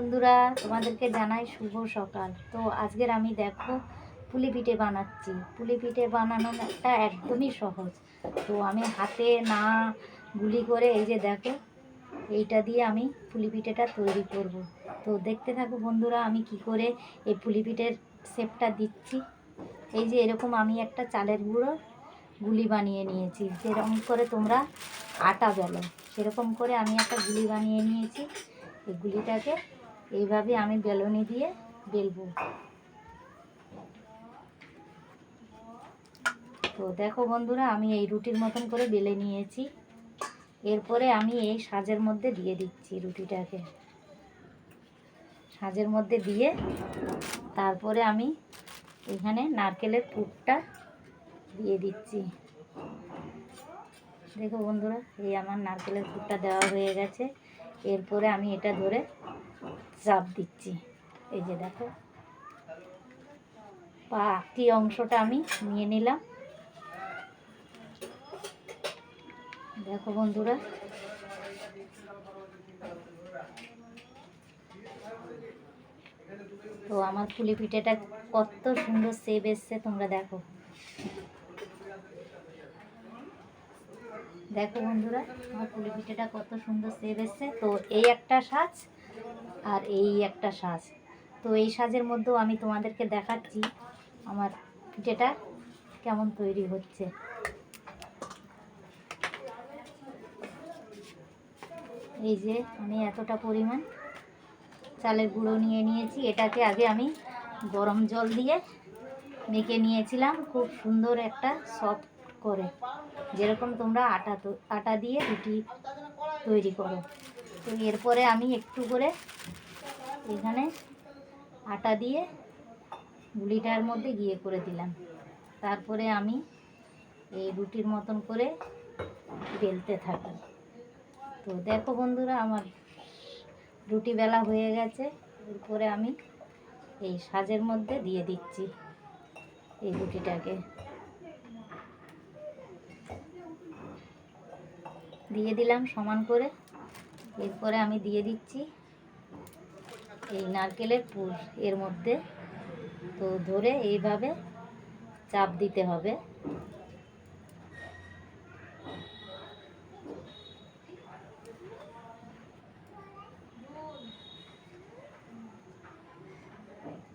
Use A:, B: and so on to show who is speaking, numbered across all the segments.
A: বন্ধুরা, তোমাদেরকে জানাই শুভ সকাল। তো আজকের আমি দেখো পুলি পিঠে বানাচ্ছি। পুলি পিঠে বানানো একটা একদমই সহজ। তো আমি হাতে না গুলি করে এই যে দেখো, এইটা দিয়ে আমি পুলি পিঠেটা তৈরি করব। তো দেখতে থাকো বন্ধুরা, আমি কি করে এই পুলি পিঠের শেপটা দিচ্ছি। এই যে এরকম আমি একটা চালের গুঁড়ো গুলি বানিয়ে নিয়েছি। যেরকম করে তোমরা আটা বেলো, সেরকম করে আমি একটা গুলি বানিয়ে নিয়েছি। এই গুলিটাকে এইভাবে আমি বেলনি দিয়ে বেলবো। তো দেখো বন্ধুরা, আমি এই রুটির মতন করে বেলে নিয়েছি। এরপরে আমি এই সাজের মধ্যে দিয়ে দিচ্ছি রুটিটাকে। সাজের মধ্যে দিয়ে তারপরে আমি এখানে নারকেলের পুরটা দিয়ে দিচ্ছি। দেখো বন্ধুরা, এই আমার নারকেলের পুরটা দেওয়া হয়ে গেছে। এরপরে আমি এটা ধরে চাপ দিচ্ছি। এই যে দেখো। বাকি অংশটা আমি নিয়ে নিলাম। দেখো বন্ধুরা। তো আমার পুলি পিঠেটা কত সুন্দর সেব এসছে, তোমরা দেখো। দেখো বন্ধুরা, আমার পুলি পিঠেটা কত সুন্দর সেব এসছে। তো এই একটা সাজ আর এই একটা সাজ। তো এই সাজের মধ্যেও আমি তোমাদেরকে দেখাচ্ছি আমার পিঠেটা কেমন তৈরি হচ্ছে। এই যে আমি এতটা পরিমাণ চালের গুঁড়ো নিয়ে নিয়েছি। এটাকে আগে আমি গরম জল দিয়ে মেখে নিয়েছিলাম খুব সুন্দর একটা সফট করে। যেরকম তোমরা আটা তো- আটা দিয়ে রুটি তৈরি করো। তো এরপরে আমি একটু করে এখানে আটা দিয়ে গুলিটার মধ্যে গিয়ে করে দিলাম। তারপরে আমি এই রুটির মতন করে বেলতে থাকি। তো দেখো বন্ধুরা, আমার রুটি বেলা হয়ে গেছে। এরপরে আমি এই সাজের মধ্যে দিয়ে দিচ্ছি এই রুটিটাকে। দিয়ে দিলাম সমান করে। এরপরে আমি দিয়ে দিচ্ছি এই নারকেলের পুর এর মধ্যে। তো ধরে এইভাবে চাপ দিতে হবে।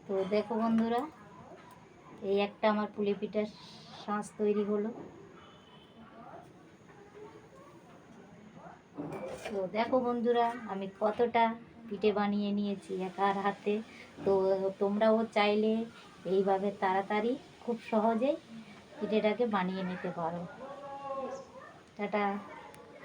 A: তো দেখো বন্ধুরা, এই একটা আমার পুলি পিঠার শাঁস তৈরি হলো। তো দেখো বন্ধুরা, আমি কতটা পিঠে বানিয়ে নিয়েছি একার হাতে। তো তোমরাও চাইলে এইভাবে তাড়াতাড়ি খুব সহজেই পিঠেটাকে বানিয়ে নিতে পারো। টাটা।